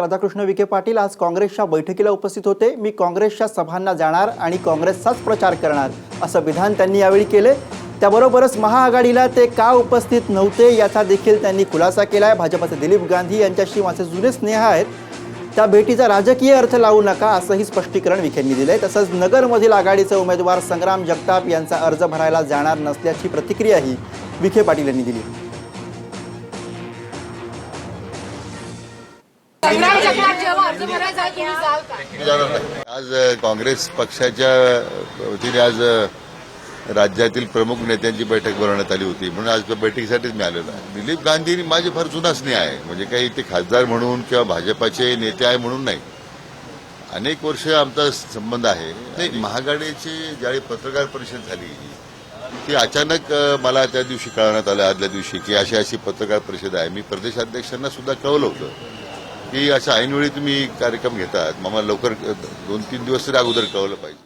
राधाकृष्ण विखे पाटील आज काँग्रेसच्या बैठकीला उपस्थित होते. मी काँग्रेसच्या सभांना जाणार आणि काँग्रेसचाच प्रचार करणार असं विधान त्यांनी यावेळी केले. त्याबरोबरच महाआघाडीला ते का उपस्थित नव्हते याचा देखील त्यांनी खुलासा केला आहे भाजपाचे दिलीप गांधी यांच्याशी माझे जुने स्नेह आहेत. त्या भेटीचा राजकीय अर्थ लावू नका असंही स्पष्टीकरण विखेंनी दिलं आहे तसंच नगरमधील आघाडीचे उमेदवार संग्राम जगताप यांचा अर्ज भरायला जाणार नसल्याची प्रतिक्रियाही विखे पाटील यांनी दिली. संग्राम जगताप जेव्हा अर्ज जाल तुम्ही जाल का? आज काँग्रेस पक्षाच्या वतीने आज राज्यातील प्रमुख नेत्यांची बैठक बोलवण्यात आली होती. म्हणून आज त्या बैठकीसाठीच मी आलेलो आहे. दिलीप गांधी माझे फार जुना स्नेह आहे. म्हणजे काही ते खासदार म्हणून किंवा भाजपाचे नेते आहे म्हणून नाही. अनेक वर्ष आमचा संबंध आहे. नाही महागाडीची ज्यावेळी पत्रकार परिषद झाली ती अचानक मला त्या दिवशी कळवण्यात आलं आदल्या दिवशी की अशी अशी पत्रकार परिषद आहे. मी प्रदेशाध्यक्षांना सुद्धा कळवलं होतं. की अशा ऐनवेळी तुम्ही कार्यक्रम घेतात. मग मला लवकर दोन तीन दिवस तरी अगोदर कळवलं पाहिजे.